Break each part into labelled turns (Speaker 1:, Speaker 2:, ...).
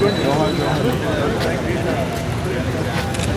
Speaker 1: 이건 영화죠.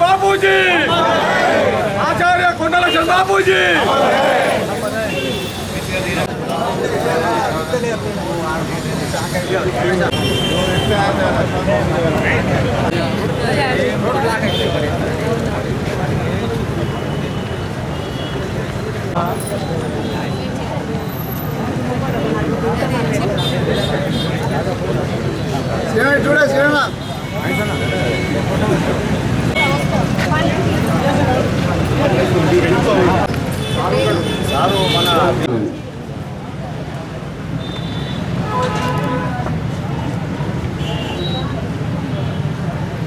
Speaker 1: బాబూజీ ఆచార్య కొండల బాబూజీ చూడే శ్రీరణ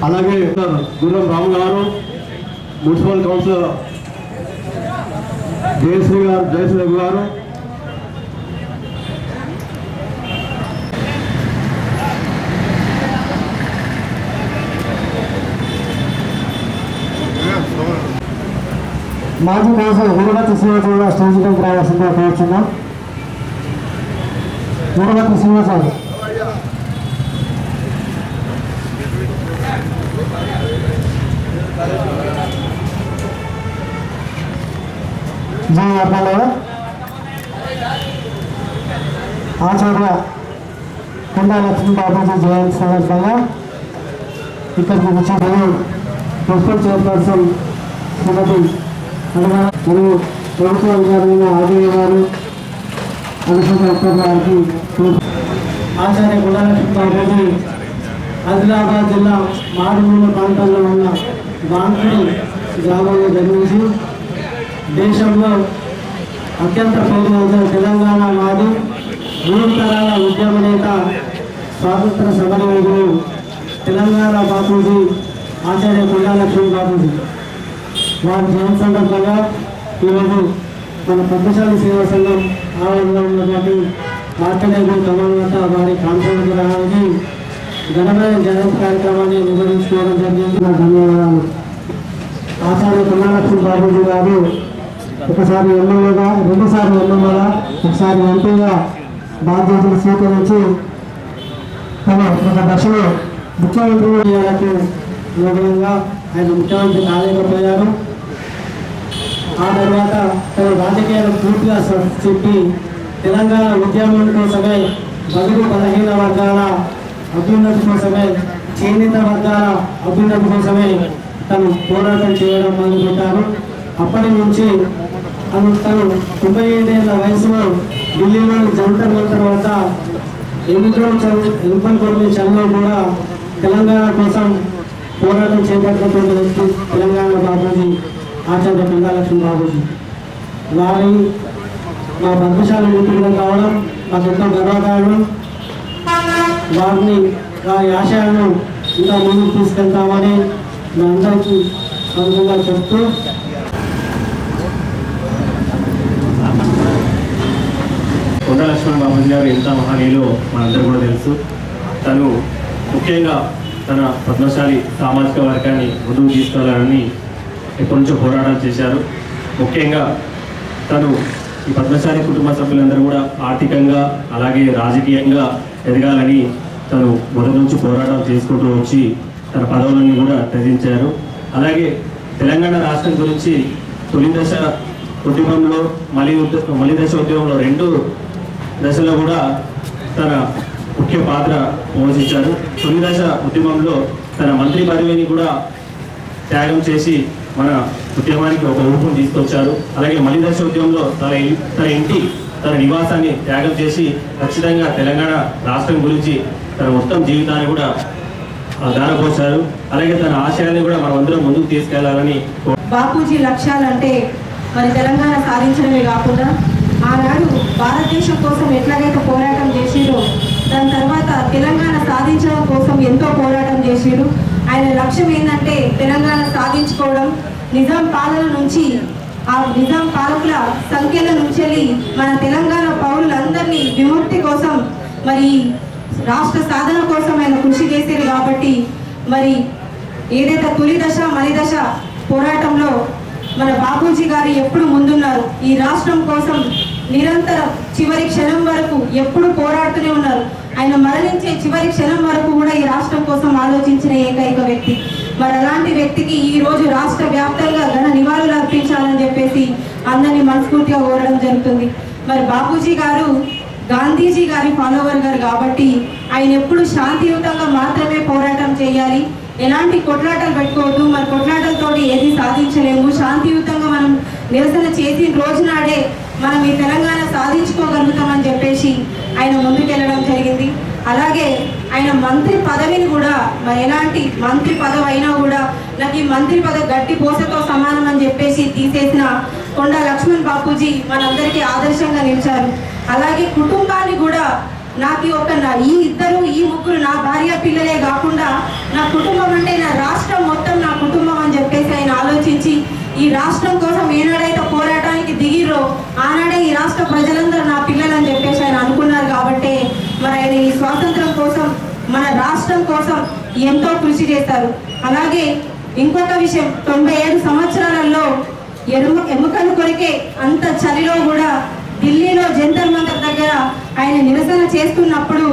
Speaker 2: అలాగే గుర్రం రాము గారు మున్సిపల్ కౌన్సిలర్ జయశ్రీ గారు జయశ్రీ గారు
Speaker 3: మాజీ కౌన్సిలర్ గురుగతి శ్రీనివాసరావు గారు స్టేజ్ పైకి రావాల్సిందిగా కోరుచున్నాం గురుగతి శ్రీనివాసరావు జై అర్ణాలయ ఆచార్య కొండా లక్ష్మీ బాబుజీ జయంతి సందర్భంగా ఇక్కడికి వచ్చిన మున్సిపల్ చైర్పర్సన్ శ్రీమతి అనగా మరియు ప్రభుత్వ అధికారులైన గారు అనుసరి గారికి ఆచార్య గుణలక్ష్మి ఆదిలాబాద్ జిల్లా మారుమూల ప్రాంతాల్లో ఉన్న బాంకులు గ్రామంలో జన్మించి దేశంలో అత్యంత పేరుగాంచిన తెలంగాణ మాది మూడు తరాల ఉద్యమ నేత స్వాతంత్ర సమరవేదులు తెలంగాణ బాపూజీ ఆచార్య కొండాలక్ష్మి బాపూజీ. వారి జయంతి సందర్భంగా ఈరోజు మన పద్మశాలి సేవా సంఘం ఆవరణలో ఉన్నటువంటి మార్కెట్ కమల్ వారి కాన్సర్ట్ రావడానికి ఘనమైన జయంతి కార్యక్రమాన్ని నిర్వహించుకోవడం జరిగింది. నా ధన్యవాదాలు. ఆచార్య కమలాలక్ష్మి బాబుజీ గారు ఒకసారి ఎమ్మెల్యేగా రెండుసార్లు ఎమ్మెల్యేగా ఒకసారి ఎంపీగా బాధ్యతలు స్వీకరించి తన ఒక దశలో ముఖ్యమంత్రి గారికి ఆయన ముఖ్యమంత్రి కాలేకపోయారు. ఆ తర్వాత తన రాజకీయాలు పూర్తిగా చెప్పి తెలంగాణ ఉద్యమం కోసమే బదులు బలహీన వర్గాల అభ్యున్నతి కోసమే చేనేత వర్గాల అభ్యున్నతి కోసమే తను పోరాటం చేయడం మొదలుపెట్టారు. అప్పటి నుంచి తను తను తొంభై ఐదేళ్ళ వయసులో ఢిల్లీలోని జంతర్ మంతర్ వద్ద ఎన్నికలు చదువు ఎన్నికలు కొట్టిన కూడా తెలంగాణ కోసం పోరాటం చేపట్టినటువంటి వ్యక్తి తెలంగాణ బాబాజీ ఆచార్య గంగాలక్ష్మి బాబూజీ. వారి మా పద్మశాల మిత్రులు కావడం మాకు ఎంతో గర్వకారణం వారిని వారి ఆశయాలను ఇంకా ముందుకు తీసుకెళ్తామని మీ అందరికీ సొంతంగా చెప్తూ
Speaker 2: కొండ బాబుజీ గారు ఎంత మహనీయులో మనందరూ కూడా తెలుసు. తను ముఖ్యంగా తన పద్మశాలి సామాజిక వర్గాన్ని ముందుకు తీసుకెళ్ళాలని ఎప్పటి నుంచో పోరాటం చేశారు. ముఖ్యంగా తను ఈ పద్మశాలి కుటుంబ సభ్యులందరూ కూడా ఆర్థికంగా అలాగే రాజకీయంగా ఎదగాలని తను మొదటి నుంచి పోరాటం చేసుకుంటూ వచ్చి తన పదవులన్నీ కూడా త్యజించారు. అలాగే తెలంగాణ రాష్ట్రం గురించి తొలి దశ ఉద్యమంలో మలి ఉద్య- మలి దశ ఉద్యమంలో రెండు దశలో కూడా తన ముఖ్య పాత్ర పోషించారు. తొలి దశ ఉద్యమంలో తన మంత్రి పదవిని కూడా త్యాగం చేసి మన ఉద్యమానికి ఒక ఊపును తీసుకొచ్చారు. అలాగే మలిదశ ఉద్యమంలో తన తన ఇంటి తన నివాసాన్ని త్యాగం చేసి ఖచ్చితంగా తెలంగాణ రాష్ట్రం గురించి తన మొత్తం జీవితాన్ని కూడా ఆ, దారపోశారు అలాగే తన ఆశయాన్ని కూడా మనం అందరం ముందుకు తీసుకెళ్ళాలని
Speaker 4: బాపూజీ లక్ష్యాలంటే మరి తెలంగాణ సాధించడమే కాకుండా ఆనాడు భారతదేశం కోసం ఎట్లాగైతే పోరాటం చేసిరో దాని తర్వాత తెలంగాణ సాధించడం కోసం ఎంతో పోరాటం చేసిరు ఆయన లక్ష్యం ఏంటంటే తెలంగాణ సాధించుకోవడం. నిజాం పాలన నుంచి ఆ నిజాం పాలకుల సంఖ్యల నుంచి వెళ్ళి మన తెలంగాణ పౌరులందరినీ విముక్తి కోసం మరి రాష్ట్ర సాధన కోసం ఆయన కృషి చేశారు కాబట్టి మరి ఏదైతే తొలి దశ మరి దశ పోరాటంలో మన బాబూజీ గారు ఎప్పుడు ముందున్నారు. ఈ రాష్ట్రం కోసం నిరంతరం చివరి క్షణం వరకు ఎప్పుడు పోరాడుతూనే ఉన్నారు. ఆయన మరణించే చివరి క్షణం వరకు కూడా ఈ రాష్ట్రం కోసం ఆలోచించిన ఏకైక వ్యక్తి. మరి అలాంటి వ్యక్తికి ఈ రోజు రాష్ట్ర వ్యాప్తంగా ఘన నివాళులు అర్పించాలని చెప్పేసి అందరినీ మనస్ఫూర్తిగా కోరడం జరుగుతుంది. మరి బాపూజీ గారు గాంధీజీ గారి ఫాలోవర్ గారు కాబట్టి ఆయన ఎప్పుడు శాంతియుతంగా మాత్రమే పోరాటం చేయాలి. ఎలాంటి కొట్లాటలు పెట్టుకోవద్దు. మరి కొట్లాటలతోటి ఏది సాధించలేము. శాంతియుతంగా మనం నిరసన చేసిన రోజునాడే మనం ఈ తెలంగాణ సాధించుకోగలుగుతామని చెప్పేసి ఆయన ముందుకెళ్ళడం జరిగింది. అలాగే ఆయన మంత్రి పదవిని కూడా మరి ఎలాంటి మంత్రి పదవి అయినా కూడా నాకు ఈ మంత్రి పదవి గట్టి పోసతో సమానం అని చెప్పేసి తీసేసిన కొండా లక్ష్మణ్ బాపూజీ మనందరికీ ఆదర్శంగా నిలిచారు. అలాగే కుటుంబాన్ని కూడా నాకు ఈ ఒక నా- ఈ ఇద్దరు ఈ ముగ్గురు నా భార్య పిల్లలే కాకుండా నా కుటుంబం అంటే నా రాష్ట్రం మొత్తం నా కుటుంబం అని చెప్పేసి ఆయన ఆలోచించి ఈ రాష్ట్రం కోసం ఏనాడైతే పోరాడు దిగిరో ఆనాడే ఈ రాష్ట్ర ప్రజలందరూ నా పిల్లలు అని చెప్పేసి ఆయన అనుకున్నారు కాబట్టి మరి ఆయన ఈ స్వాతంత్రం కోసం మన రాష్ట్రం కోసం ఎంతో కృషి చేశారు. అలాగే ఇంకొక విషయం తొంభై ఏడు సంవత్సరాలలో ఎరుమ ఎముకలు కొరికే అంత చలిలో కూడా ఢిల్లీలో జంతర్ మంతర్ దగ్గర ఆయన నిరసన చేస్తున్నప్పుడు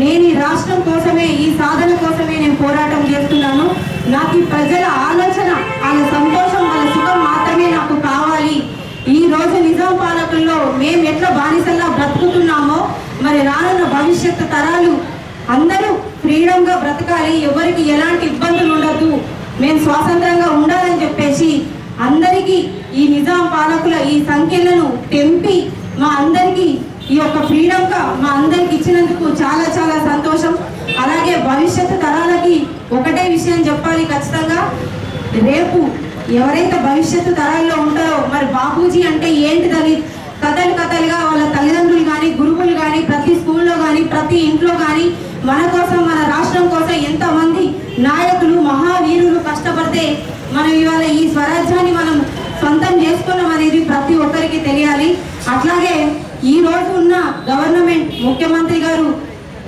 Speaker 4: నేను ఈ రాష్ట్రం కోసమే ఈ సాధన కోసమే నేను పోరాటం చేస్తున్నాను. నాకు ప్రజల ఆలోచన వాళ్ళ సంతోషం వాళ్ళ సుఖం మాత్రమే నాకు కావాలి. ఈ రోజు నిజాం పాలకుల్లో మేము ఎట్లా బానిసల్లా బ్రతుకుతున్నామో మరి రానున్న భవిష్యత్తు తరాలు అందరూ ఫ్రీడంగా బ్రతకాలి ఎవరికి ఎలాంటి ఇబ్బందులు ఉండదు మేము స్వాతంత్రంగా ఉండాలని చెప్పేసి అందరికీ ఈ నిజాం పాలకుల ఈ సంఖ్యలను తెంపి మా అందరికీ ఈ యొక్క ఫ్రీడంగా మా అందరికి ఇచ్చినందుకు చాలా చాలా సంతోషం. అలాగే భవిష్యత్తు తరాలకి ఒకటే విషయం చెప్పాలి ఖచ్చితంగా. రేపు ఎవరైతే భవిష్యత్తు తరాల్లో ఉంటారో మరి బాపూజీ అంటే ఏంటిదని కథలు కథలుగా వాళ్ళ తల్లిదండ్రులు కానీ గురువులు కానీ ప్రతి స్కూల్లో కానీ ప్రతి ఇంట్లో కానీ మన కోసం మన రాష్ట్రం కోసం ఎంతమంది నాయకులు మహావీరులు కష్టపడితే మనం ఇవాళ ఈ స్వరాజ్యాన్ని మనం సొంతం చేసుకున్నాం అనేది ప్రతి ఒక్కరికి తెలియాలి. అట్లాగే ఈ రోజు ఉన్న గవర్నమెంట్ ముఖ్యమంత్రి గారు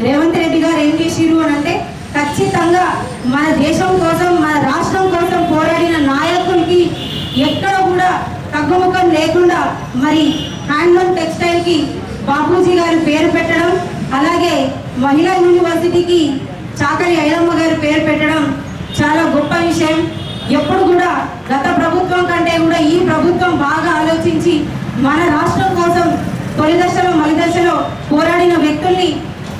Speaker 4: రేవంత్ రెడ్డి గారు ఏం చేసిరు అని అంటే ఖచ్చితంగా మన దేశం కోసం మన రాష్ట్రం కోసం పోరాడిన నాయకులు నాయకులకి ఎక్కడ కూడా తగ్గుముఖం లేకుండా మరి హ్యాండ్లూమ్ టెక్స్టైల్కి బాపూజీ గారి పేరు పెట్టడం అలాగే మహిళా యూనివర్సిటీకి చాకరి ఐలమ్మ గారి పేరు పెట్టడం చాలా గొప్ప విషయం. ఎప్పుడు కూడా గత ప్రభుత్వం కంటే కూడా ఈ ప్రభుత్వం బాగా ఆలోచించి మన రాష్ట్రం కోసం తొలి దశలో మలి దశలో పోరాడిన వ్యక్తుల్ని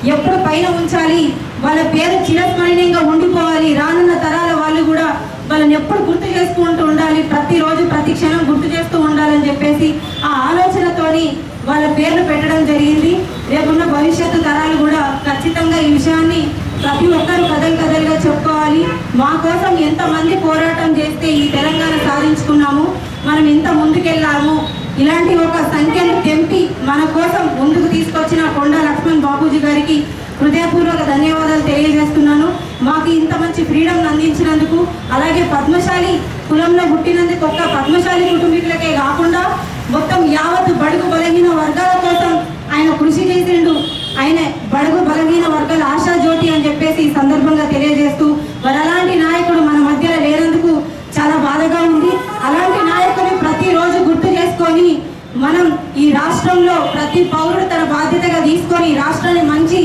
Speaker 4: ఎప్పుడు పైన ఉంచాలి వాళ్ళ పేరు చిరస్మరణీయంగా ఉండిపోవాలి రానున్న తరాల వాళ్ళు కూడా వాళ్ళని ఎప్పుడు గుర్తు చేసుకుంటూ ఉండాలి ప్రతిరోజు ప్రతి క్షణం గుర్తు చేస్తూ ఉండాలని చెప్పేసి ఆ ఆలోచనతోని వాళ్ళ పేర్లు పెట్టడం జరిగింది. రేపున్న భవిష్యత్తు తరాలు కూడా ఖచ్చితంగా ఈ విషయాన్ని ప్రతి ఒక్కరు కథలు కథలుగా చెప్పుకోవాలి. మా కోసం ఎంతమంది పోరాటం చేస్తే ఈ తెలంగాణ సాధించుకున్నాము. మనం ఎంత ముందుకెళ్ళాము. ఇలాంటి ఒక సంఖ్యను తెంపి మన కోసం ముందుకు తీసుకొచ్చిన కొండా లక్ష్మణ్ బాబూజీ గారికి హృదయపూర్వక ధన్యవాదాలు తెలియజేస్తున్నాను. మాకు ఇంత మంచి ఫ్రీడమ్ అందించినందుకు అలాగే పద్మశాలి కులంలో పుట్టినందుకు ఒక్క పద్మశాలి కుటుంబీకులకే కాకుండా మొత్తం యావత్ బడుగు బలహీన వర్గాల కోసం ఆయన కృషి చేసిండు. ఆయన బడుగు బలహీన వర్గాల ఆశా జ్యోతి అని చెప్పేసి ఈ సందర్భంగా తెలియజేస్తూ మరి అలాంటి నాయకుడు మన మధ్యలో మనం ఈ రాష్ట్రంలో ప్రతి పౌరుడు తన బాధ్యతగా తీసుకొని రాష్ట్రాన్ని మంచి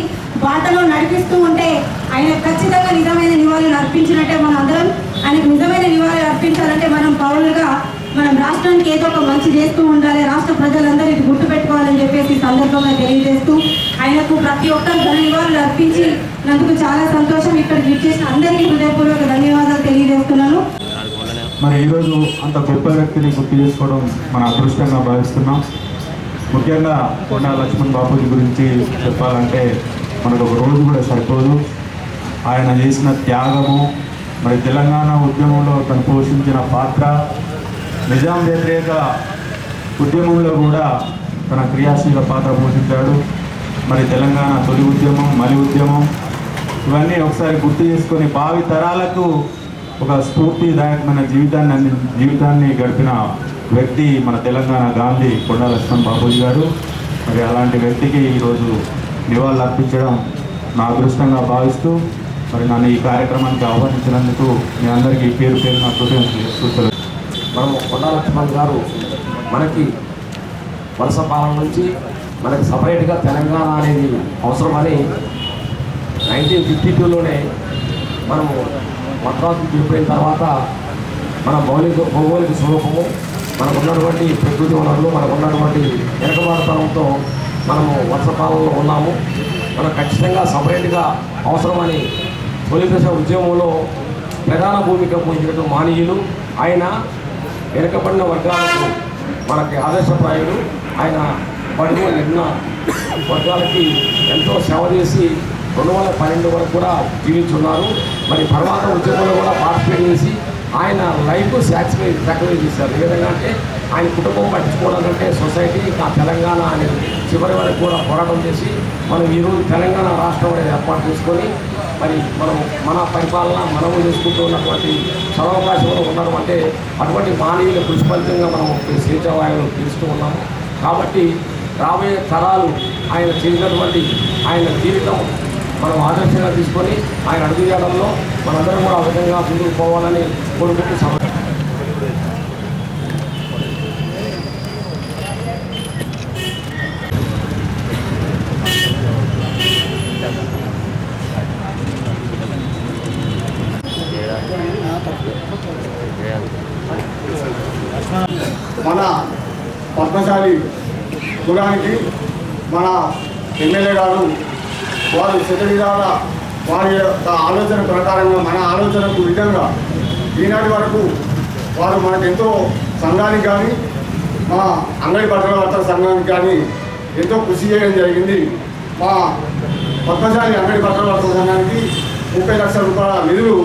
Speaker 4: బాటలో నడిపిస్తూ ఉంటే ఆయన ఖచ్చితంగా నిజమైన నివాళులు అర్పించినట్టే మనం అందరం. ఆయనకు నిజమైన నివాళులు అర్పించాలంటే మనం పౌరులుగా మనం రాష్ట్రానికి ఏదో ఒక మంచి చేస్తూ ఉండాలి. రాష్ట్ర ప్రజలందరూ ఇది గుర్తు పెట్టుకోవాలని చెప్పేసి ఈ సందర్భంగా తెలియజేస్తూ ఆయనకు ప్రతి ఒక్కరు ఘన నివాళులు అర్పించి నందుకు చాలా సంతోషం. ఇక్కడ విచ్చేసిన అందరికీ హృదయపూర్వక ధన్యవాదాలు తెలియజేస్తున్నాను.
Speaker 5: మరి ఈరోజు అంత గొప్ప వ్యక్తిని గుర్తు చేసుకోవడం మన అదృష్టంగా భావిస్తున్నాం. ముఖ్యంగా కొండా లక్ష్మణ్ బాపూజీ గురించి చెప్పాలంటే మనకు ఒక రోజు కూడా సరిపోదు. ఆయన చేసిన త్యాగము మరి తెలంగాణ ఉద్యమంలో తను పోషించిన పాత్ర నిజాం వ్యతిరేక ఉద్యమంలో కూడా తన క్రియాశీల పాత్ర పోషించాడు. మరి తెలంగాణ తొలి ఉద్యమం మలి ఉద్యమం ఇవన్నీ ఒకసారి గుర్తు చేసుకొని భావి తరాలకు ఒక స్ఫూర్తిదాయకమైన జీవితాన్ని అంది జీవితాన్ని గడిపిన వ్యక్తి మన తెలంగాణ గాంధీ కొండా లక్ష్మణ్ గారు. మరి అలాంటి వ్యక్తికి ఈరోజు నివాళులు అర్పించడం నా అదృష్టంగా భావిస్తూ మరి నన్ను ఈ కార్యక్రమానికి ఆహ్వానించినందుకు మీ అందరికీ పేరు పేరు నా సూచనలు
Speaker 6: మనము కొండా లక్ష్మణ్ గారు మనకి వలస పాలన నుంచి మనకి సపరేట్గా తెలంగాణ అనేది అవసరమని నైన్టీన్ ఫిఫ్టీ టూలోనే మనము మద్రాసు వెళ్ళిపోయిన తర్వాత మన మౌలిక భౌగోళిక స్వరూపము మనకు ఉన్నటువంటి ప్రకృతి వనరులు మనకు ఉన్నటువంటి వెనకబాటుతనంతో మనము వర్షకాలంలో ఉన్నాము. మనం ఖచ్చితంగా సపరేట్గా అవసరమని తొలి దశ ఉద్యమంలో ప్రధాన భూమిక పోషించిన మానీయులు ఆయన వెనుకబడిన వర్గాలకు మనకి ఆదర్శప్రాయుడు ఆయన పడుగు నిన్న వర్గాలకి ఎంతో సేవ చేసి రెండు వందల పన్నెండు వరకు కూడా జీవించున్నారు. మరి తర్వాత ఉద్యోగంలో కూడా పార్టిసిపేట్ చేసి ఆయన లైఫ్ సాటిస్ఫై సాక్రిఫై చేశారు. ఏ విధంగా అంటే ఆయన కుటుంబం పట్టించుకోవాలంటే సొసైటీ ఇంకా తెలంగాణ అనేది చివరి వరకు కూడా పోరాటం చేసి మనం ఈరోజు తెలంగాణ రాష్ట్రం అనేది ఏర్పాటు చేసుకొని మరి మనం మన పరిపాలన మనము చేసుకుంటూ ఉన్నటువంటి సదవకాశంలో ఉండడం అంటే అటువంటి మానవీయుల కృషి ఫలితంగా మనం స్వేచ్ఛావాయువులు పిలుస్తూ ఉన్నాము. కాబట్టి రాబోయే తరాలు ఆయన చేసినటువంటి ఆయన జీవితం మనం ఆదర్శంగా తీసుకొని ఆయన అడుగుజాడంలో మనందరం కూడా ఆ విధంగా ముందుకు పోవాలని కోరుకుంటూ సమ
Speaker 1: మన పద్మశాలి కులానికి మన ఎమ్మెల్యే గారు వారు శతవిధాల వారి యొక్క ఆలోచన ప్రకారంగా మన ఆలోచనకు విధంగా ఈనాటి వరకు వారు మనకు ఎంతో సంఘానికి కానీ మా అంగడి బట్టల వర్తక సంఘానికి కానీ ఎంతో కృషి చేయడం జరిగింది. మా పద్మశాలి అంగడి బట్టల వర్తక సంఘానికి ముప్పై లక్షల రూపాయల నిధులు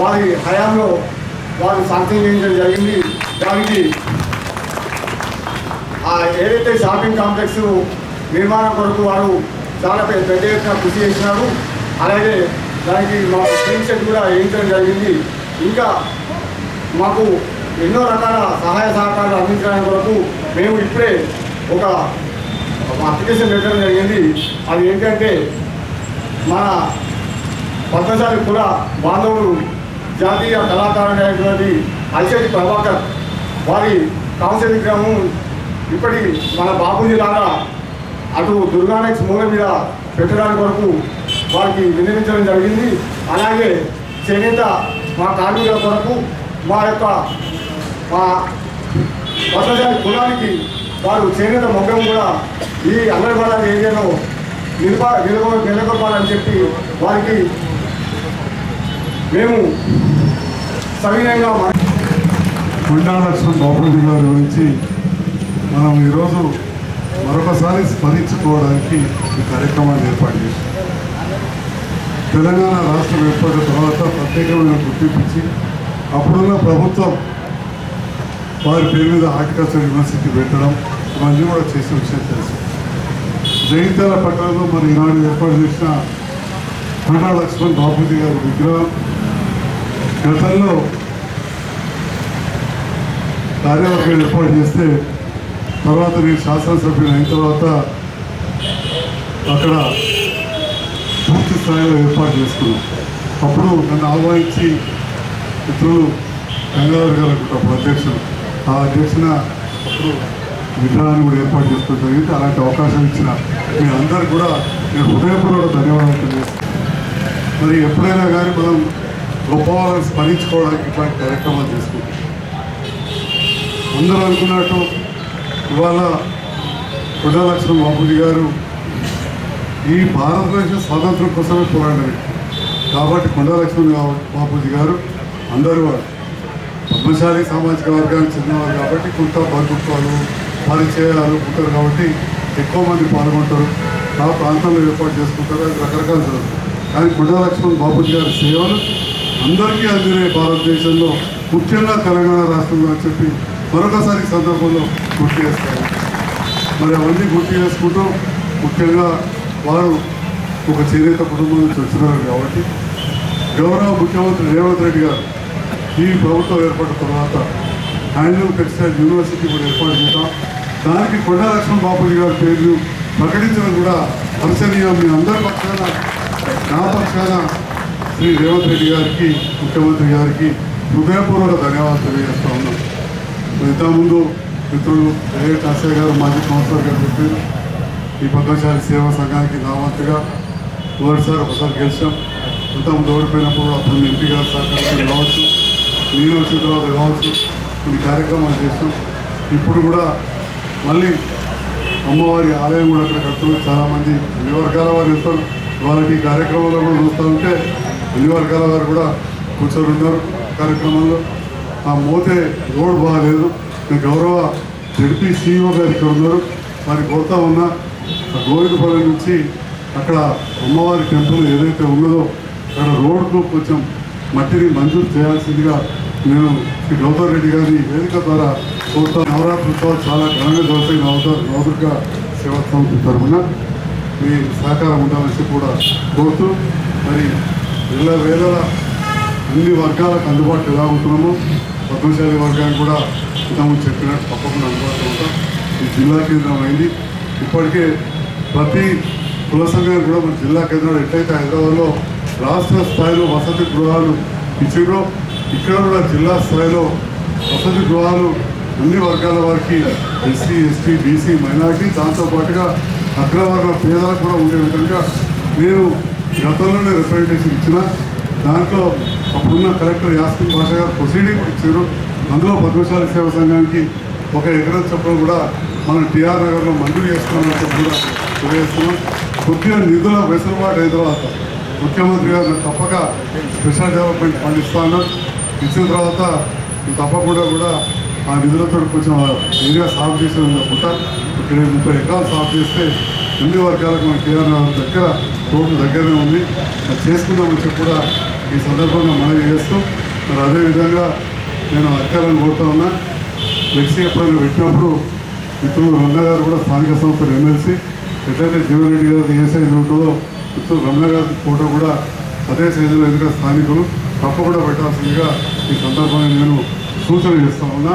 Speaker 1: వారి హయాంలో వారు శాంక్షన్ చేయించడం జరిగింది. దానికి ఏదైతే షాపింగ్ కాంప్లెక్స్ నిర్మాణం కొరకు వారు దానిపై పెద్ద ఎత్తున కృషి చేసినారు. అలాగే దానికి మా స్క్రీన్ సెట్ కూడా వేయించడం జరిగింది. ఇంకా మాకు ఎన్నో రకాల సహాయ సహకారాలు అందించడానికి వరకు మేము ఇప్పుడే ఒక అప్లికేషన్ పెట్టడం జరిగింది. అది ఏంటంటే మన పద్మశాలి కుల బాంధవుడు జాతీయ కళాకారుడు అయినటువంటి అలిశెట్టి ప్రభాకర్ వారి కాంస్య విగ్రహం ఇప్పటి మన బాబుజీ లాగా అటు దుర్గానెక్స్ మూల మీద పెట్టడానికి కొరకు వారికి వినియోగించడం జరిగింది. అలాగే చేనేత మా కార్మికుల కొరకు మా యొక్క మా పద్మశాలి కులానికి వారు చేనేత మొగ్గం కూడా ఈ అంగన్వాడ ఏరియాలో నిలబ నిలబ నెలకొల్పాలని చెప్పి వారికి మేము సవినయంగా మా
Speaker 7: కొండా లక్ష్మణ్ బాపూజీ గారి గురించి మనం ఈరోజు మరొకసారి స్మరించుకోవడానికి ఈ కార్యక్రమాన్ని ఏర్పాటు చేశారు. తెలంగాణ రాష్ట్రం ఏర్పడిన తర్వాత ప్రత్యేకమైన గుర్తింపించి అప్పుడున్న ప్రభుత్వం వారి పేరు మీద హార్టికల్చర్ యూనివర్సిటీ పెట్టడం ఇవన్నీ కూడా చేసిన విషయం తెలుసు. జగిత్యాల పట్టణంలో మరి ఈనాడు ఏర్పాటు చేసిన కొండా లక్ష్మణ్ బాపూజీ గారి విగ్రహం గతంలో కార్యవర్గం ఏర్పాటు చేస్తే తర్వాత నేను శాసనసభ్యులు అయిన తర్వాత అక్కడ పూర్తి స్థాయిలో ఏర్పాటు చేసుకున్నాం. అప్పుడు నన్ను ఆహ్వానించి మిత్రులు గంగాధర్ గారు అప్పుడు అధ్యక్షుడు ఆ అధ్యక్షున అప్పుడు విగ్రహాన్ని కూడా ఏర్పాటు చేసుకోవడం జరిగింది. అలాంటి అవకాశం ఇచ్చిన మీ అందరు కూడా నేను హృదయపూర్వక ధన్యవాదాలు తెలియజేస్తాను మరి ఎప్పుడైనా కానీ మనం గొప్పవాళ్ళని స్మరించుకోవడానికి ఇట్లాంటి కార్యక్రమాలు చేసుకుంటాం. అందరూ అనుకున్నట్టు ఇవాళ కొండా లక్ష్మణ్ గారు ఈ భారతదేశ స్వాతంత్రం కోసమే పోరాడారు కాబట్టి కొండలక్ష్మణ్ లక్ష్మణ్ గారు అందరూ పద్మశాలి సామాజిక వర్గానికి చెందినవారు కాబట్టి కొంత బంధుత్వాలు పరిచయాలు ఉంటారు కాబట్టి ఎక్కువ మంది పాల్గొంటారు. ఆ ప్రాంతంలో ఏర్పాటు చేసుకుంటారు. అది రకరకాల జరుగుతుంది కానీ కుండలక్ష్మణ్ బాపూజీ గారి సేవలు అందరికీ అందినాయి భారతదేశంలో. ముఖ్యంగా తెలంగాణ రాష్ట్రంలో అని చెప్పి మరొకసారి సందర్భంలో గుర్తు చేస్తారు మరి అవన్నీ గుర్తు చేసుకుంటూ ముఖ్యంగా వారు ఒక చేనేత కుటుంబం నుంచి వచ్చినారు కాబట్టి గౌరవ ముఖ్యమంత్రి రేవంత్ రెడ్డి గారు ఈ ప్రభుత్వం ఏర్పడిన తర్వాత హ్యాండ్లూమ్ టెక్స్టైల్ యూనివర్సిటీ కూడా ఏర్పాటు చేద్దాం దానికి కొండా లక్ష్మణ్ బాపూజీ గారి పేర్లు ప్రకటించడం కూడా హర్షణీయం. మీ అందరి పక్షాన నా పక్షాన శ్రీ రేవంత్ రెడ్డి గారికి ముఖ్యమంత్రి గారికి హృదయపూర్వక ధన్యవాదాలు తెలియజేస్తా ఉన్నాం. ఇంతకుముందు మిత్రులు ఏ కాసయ్య గారు మాజీ కౌన్సిలర్ గారు చెప్పారు ఈ పద్మశాలి సేవా సంఘానికి నా వంతుగా ఒకసారి ఒకసారి గెలిచాం ఇంతకుముందు ఓడిపోయినప్పుడు అప్పుడు ఎంపీ గారు సహకారం కావచ్చు నేను వచ్చిన తర్వాత కావచ్చు కొన్ని కార్యక్రమాలు చేస్తాం ఇప్పుడు కూడా మళ్ళీ అమ్మవారి ఆలయం కూడా అక్కడ కడుతున్నారు. చాలామంది అన్ని వర్గాల వారు వెళ్తారు వాళ్ళకి ఈ కార్యక్రమంలో కూడా చూస్తూ ఉంటే అన్ని వర్గాల వారు కూడా కూర్చొని ఉన్నారు కార్యక్రమంలో. ఆ మోతే రోడ్ బాగాలేదు. గౌరవ జడ్పీ సీఈఓ గారు ఇక్కడ ఉన్నారు. వారి కోరుతా ఉన్న గోవిందపల్లి నుంచి అక్కడ అమ్మవారి టెంపుల్ ఏదైతే ఉన్నదో అక్కడ రోడ్కు కొంచెం మట్టిని మంజూరు చేయాల్సిందిగా నేను శ్రీ గౌతమ్ రెడ్డి గారి వేదిక ద్వారా కోరుతా నవరాత్రి ఉత్సవాలు చాలా ఘనంగా జరుగుతాయి. నవతారు నవదుర్గ సేవా తరఫున మీ సహకారం ఉండాలని కూడా కోరుతూ మరి వేల వేల అన్ని వర్గాలకు అందుబాటులో ఎలా ఉంటున్నామో పద్మశాలి వర్గానికి కూడా తాము చెప్పినట్టు తప్పకుండా అందుబాటులో ఉంటాం. ఈ జిల్లా కేంద్రం అయింది. ఇప్పటికే ప్రతి కుల సంఘానికి కూడా మన జిల్లా కేంద్రంలో ఎట్లయితే హైదరాబాద్లో రాష్ట్ర స్థాయిలో వసతి గృహాలు ఇచ్చిరో ఇక్కడ కూడా జిల్లా స్థాయిలో వసతి గృహాలు అన్ని వర్గాల వారికి ఎస్సీ ఎస్టీ బీసీ మైనార్టీ దాంతోపాటుగా అగ్రవర్ణ పేదలకు కూడా ఉండే విధంగా నేను గతంలోనే రిప్రజెంటేషన్ ఇచ్చిన దాంట్లో అప్పుడున్న కలెక్టర్ యాస్మిన్ భాష గారు ప్రొసీడింగ్ ఇచ్చారు. అందులో పద్మశాల సేవా సంఘానికి ఒక ఎకరం చొప్పున కూడా మనం టిఆర్ నగర్లో మంజూరు చేసుకున్నామని చెప్పి కూడా తెలియజేస్తున్నాం. కొద్దిగా నిధుల వెసులుబాటు అయిన తర్వాత ముఖ్యమంత్రి గారు తప్పక స్పెషల్ డెవలప్మెంట్ ఫండ్ ఇస్తాను ఇచ్చిన తర్వాత తప్పకుండా కూడా ఆ నిధులతో కొంచెం ఏరియా సాగు చేసే ఉంటారు ఇక్కడ ముప్పై ఎకరాలు సాగు చేస్తే అన్ని వర్గాలకు మన టీఆర్ నగర్ దగ్గర కోర్టు దగ్గరనే ఉంది. అది చేసుకుందామని చెప్పి కూడా ఈ సందర్భంగా మనవి చేస్తూ మరి అదేవిధంగా నేను అధికారులను కోరుతా ఉన్నా. ఫ్లెక్సీ ఎప్పుడైనా పెట్టినప్పుడు మిత్రులు రమణ గారు కూడా స్థానిక సంస్థలు ఎమ్మెల్సీ ఎట్లయితే జీవన్ రెడ్డి ఏ సైజు ఉంటుందో మిత్రులు రమణ గారి ఫోటో కూడా అదే సైజులో ఎందుకంటే స్థానికులు తప్పకుండా పెట్టాల్సిందిగా ఈ సందర్భంగా నేను సూచన చేస్తా ఉన్నా.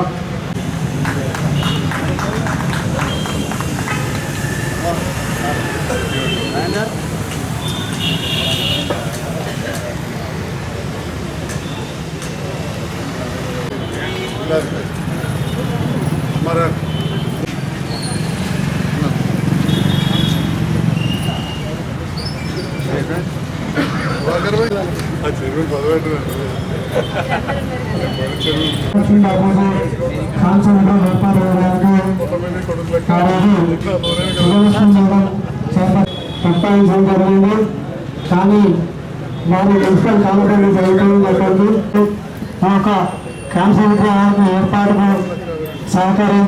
Speaker 7: ఇట్లా దూరం
Speaker 3: సుదర్శన్ మేడం చేప ప్రస్తావించడం జరిగింది కానీ వారు మున్సిపల్ కాంపౌండ్ జరుగుతుంది అక్కడికి ఆ యొక్క క్యాన్సర్ ఏర్పాటుకు సహకారం